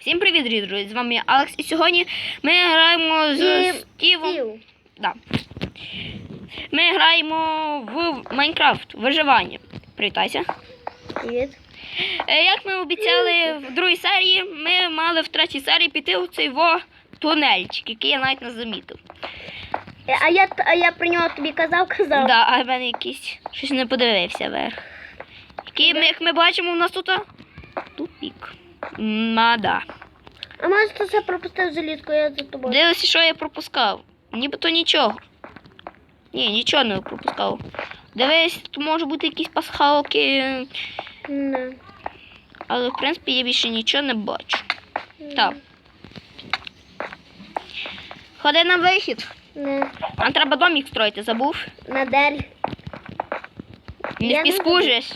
Всім привіт, друзі! З вами я Алекс, і сьогодні ми граємо з Стівом. Да. Ми граємо в Майнкрафт виживання. Привітайся. Привіт. Е, Як ми обіцяли в другій серії, ми мали в третій серії піти у цей во тунельчик, який я навіть не замітив. Е, А я, а я про нього тобі казав, казав. Да, а в мене якийсь щось не подивився вверх. Який, як ми бачимо, у нас тут тупік. Мада. А може ти все пропустив залізку, я за тобою. Дивися, що я пропускав. Нібито нічого. Ні, нічого не пропускав. Дивись, тут може бути якісь пасхалки, Не. але в принципі я більше нічого не бачу. Так. Ходи на вихід. Не. Нам треба домик строїти, забув. На дель. Не в піску жеш.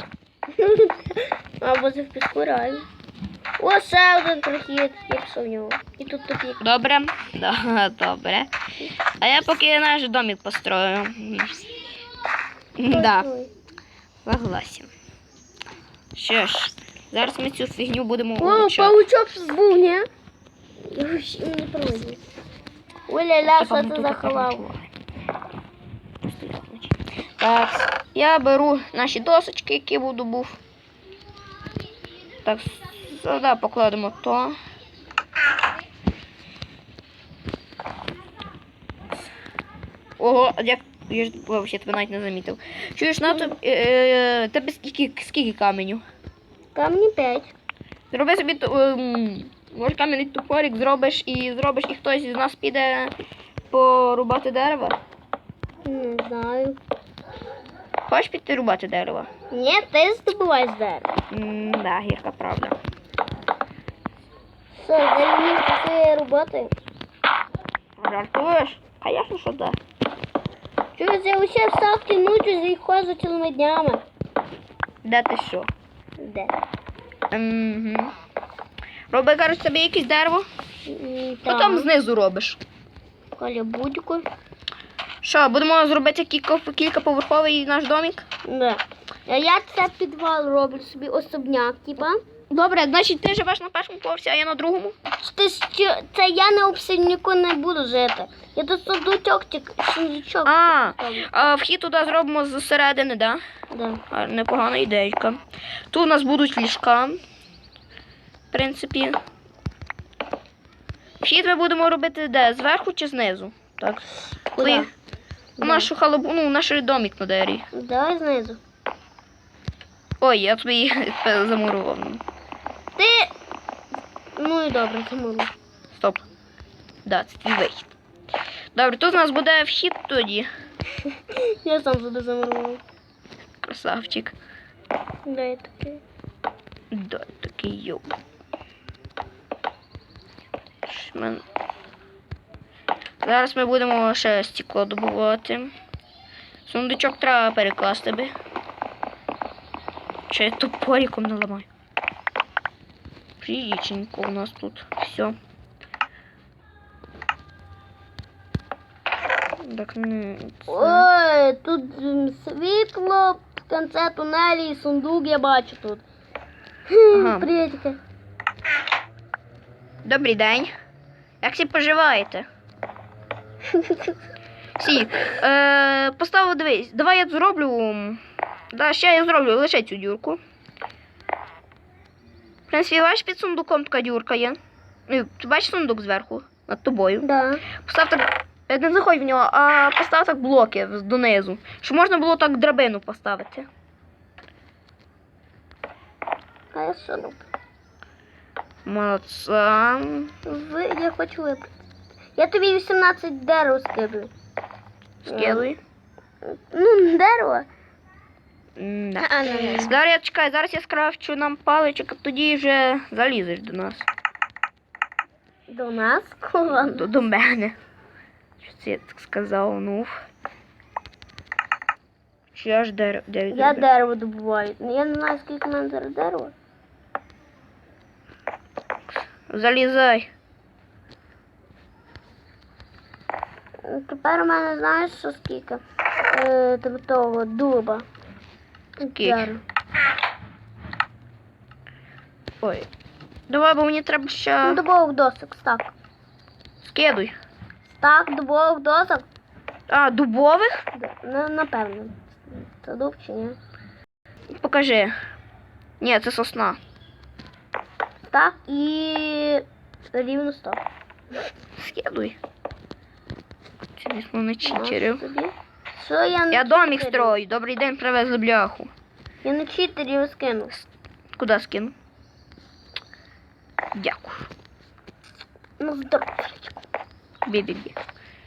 Або це в піску реально. О, ще один прохід. Я пішов в нього. І тут тупік. Добре. Да, добре. А я поки наш домик построю. Да, согласен. Що ж, зараз ми цю фігню будемо О, паучок був, ні? Не проводять. Ой-ля-ля, що це за така халав? нічого. Просто лягнуть. Так, я беру наші досочки, які буду був. Так, сюди покладемо то. Ого, як. Я ж вообще тебе навіть не замітив. Чуєш, на тобі, е, е, тебе скільки, скільки каменю? Камні 5. Зроби собі то- ем, може кам'яний топорик зробиш і зробиш, і хтось із нас піде порубати дерево. Не знаю. Хочеш піти рубати дерево? Ні, ти здобуваєш дерево. М, Да, гірка правда. Що, займіться цієї роботи? Жартуєш? Конечно, що да. Чогось я ще встав тянуть і ходжу цілими днями. Де ти що? Де? Угу. Роби, кажуть, собі якесь дерево. Потім знизу робиш? Коля будь-яку. Що, будемо зробити кілька, кількаповерховий наш домик? Да. А я це підвал роблю собі особняк, типа. Добре, значить ти живеш на першому поверсі, а я на другому. Ти що, це я на обсіднику не буду жити. Я тут сундучок, сундучок. А, а вхід туди зробимо зсередини, да? Да. А, Непогана ідейка. Тут у нас будуть ліжка. В принципі. Вхід ми будемо робити де? Зверху чи знизу? Так. Куди? Ви- У нашу халабу, ну, наш домик на дері. Давай знизу. Ой, я тобі замурував. Ти. Ну і добре, замовлю. Стоп. Да, це твій вихід. Добре, тут у нас буде вхід тоді. Я сам туди замовив. Красавчик. Дай таке. Да, такий йоп. Шмен. Зараз ми будемо ще стекло добувати. Сундучок треба перекласти би. Чи я топориком не ламаю. Приличненько у нас тут все. Так, ну. Ой, тут світло в кінці тунелі і сундук я бачу тут. Ага. Приятелька. Добрий день. Як всі поживаєте? Всі. Е, поставив, дивись, давай я зроблю. Да, ще я зроблю лише цю дюрку. В принципі, бачиш під сундуком така дюрка є. Ну, Ти бачиш сундук зверху над тобою. Да. Постав так. е, Не заходь в нього, а постав так блоки донизу. Щоб можна було так драбину поставити. А я що роблю? Молодця. Ви, я хочу випити. Я тобі 18 дерева скиблю. Скидуй. Ну, дерево. М-да. А, ну, ну. Зараз я чекай, зараз я скрафчу нам паличок, а тоді вже залізеш до нас. До нас кого? До, до мене. Що це я так сказав, ну. Чи я ж дерево. Де, Я дерево добуваю. Ну, Я не знаю, скільки в мене зараз дерева. Залізай. Тепер у мене знаєш, що скільки? Е, тобто того дуба. Дерева. Ой. Давай, бо мені треба ще. Ну, дубових досок, стак. Скидуй. Стак дубових досок? А, дубових? Ну, напевно. Це дуб чи ні? Покажи. Ні, це сосна. Так, і рівно 100. Скидуй. Це дійсно читерів. Що я не Я домик читерів? строю. Добрий день, привезли бляху. Я не читерів скинув. Куди скину? Дякую. Ну, здорово. Бі-бі-бі.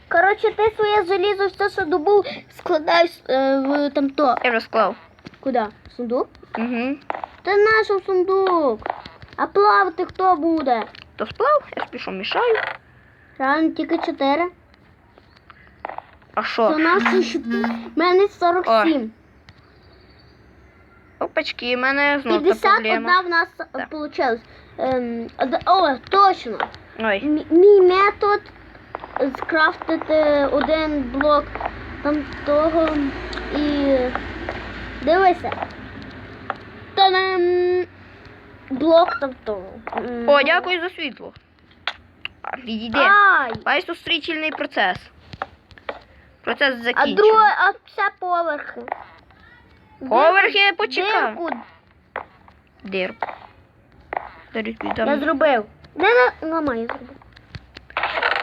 Коротше, ти своє залізо, все, що добув, складаєш е, в там то. Я вже склав. Куди? В сундук? Угу. Та нащо сундук? А плавати хто буде? То сплав, я ж пішов мішаю. Реально тільки 4. А що? у нас ще- в мене 47. Опачки, в мене знову та 51 проблема. в нас Так. вийшло. Ем, од- о, точно. Ой. Мі- Мій метод скрафтити один блок там того і дивися. Та-дам! Блок там того. М. О, дякую за світло. А, Відійди. Ай! Бачиш, тут процес. Процес А друге, а це поверхи. Поверхи, почекай. Дирку Дирку. Зараз я зробив. Не на ламай, я зробив.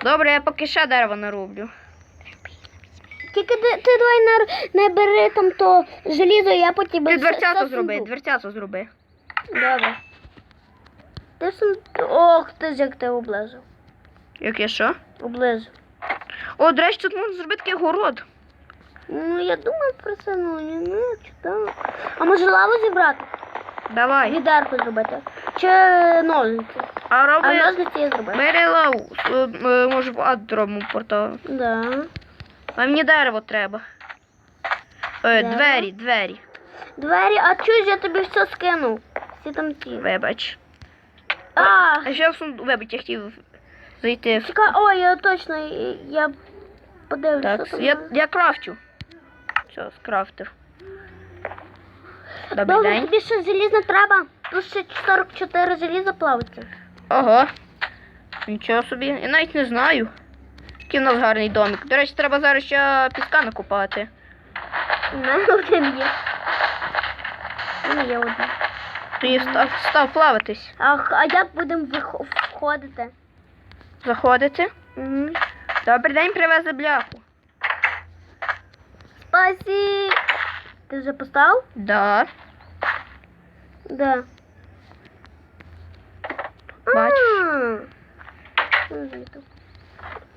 Добре, я поки ще дерева нароблю. Тільки ти, ти давай не, не бери там то желізо, я потім Ти дверцяту зроби, дверцяту зроби. Добре. Ти сум... Ох, ти ж як ти облежив. Як я що? Облежив. О, до речі, тут можна зробити такий город. Ну, я думав про це, ну, не ну, читала. А може лаву зібрати? Давай. Відерку зробити. Чи ножниці? А А роби. ножниці я зробив. Бери лаву. Е, е, Може, в ад зробимо портал. Да. А мені дерево треба. Е, Дерево? двері, двері. Двері, а чуєш, я тобі все скинув. Всі там ті. Вибач. А, А ще в сундук, вибач, я хотів зайти. в- чекай, ой, я точно, я подивлюся. Так, я, я крафтю. Все, скрафтив. Добрий Добре, день. тобі ще залізно треба. Тут ще 44 заліза плавиться. Ого. Нічого собі. Я навіть не знаю. Який в нас гарний домик. До речі, треба зараз ще піска накопати. У мене один є. У мене є один. Ти став, став плаватись. Ах, а як будемо вихо- входити? Заходити. Угу. Добрий день, привезли бляху. Спасі. Ти вже поставив? Да. Да. Бач. А. Звідти.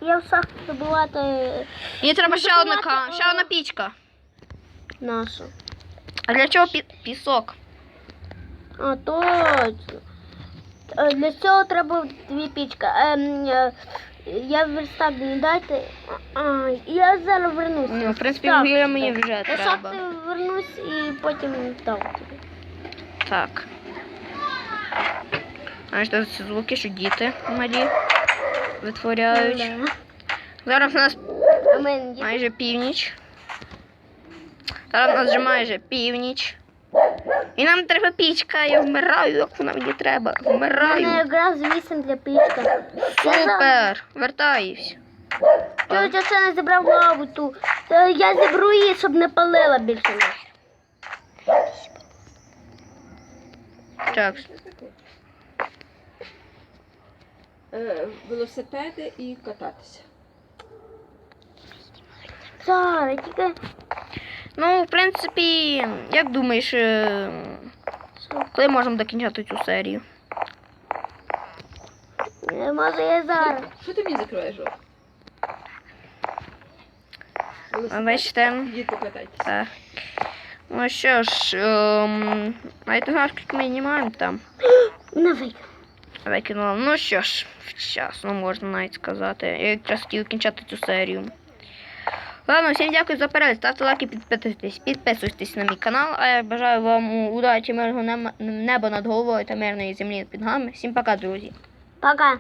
Я в шахту добувати Мені треба Ну, ще одна, допомагати, ка- ще а. одна пічка. нашу. А для чого пі- пісок? А, точно. Е, Для цього треба дві пічки. Ем, е, я верстак не дайте. А, я зараз вернуся. Ну, в принципі, Так, вугілля мені так. вже Я треба. шахти вернусь і потім дам тобі. Так. Знаєш, тут ці звуки, що діти малі витворяють. Да. Зараз у нас А мене є. майже північ. Зараз у нас вже майже північ. І нам треба пічка, я вмираю, як вона мені треба. У мене якраз вісім для пічки. Супер! Вертаюсь. Чого я ще не зібрав лаву ту? Я зібру її, щоб не палила більше. Так. Е, велосипеди і кататися. Зараз, тільки Ну, в принципі, як думаєш, е, коли можемо докінчати цю серію? Е, Може я зараз. Що ти мені закриваєш Бачите? Так. Ну що ж, ем, навіть не скільки ми знімаємо там. Не вийде. Викинула. Ну що ж, вчасно можна навіть сказати. Я якраз хотів кінчати цю серію. Ладно, всім дякую за перегляд. Ставте лайки, підписуйтесь, підписуйтесь на мій канал. А я бажаю вам удачі, мирного неба над головою та мирної землі під нами. Всім пока, друзі. Пока.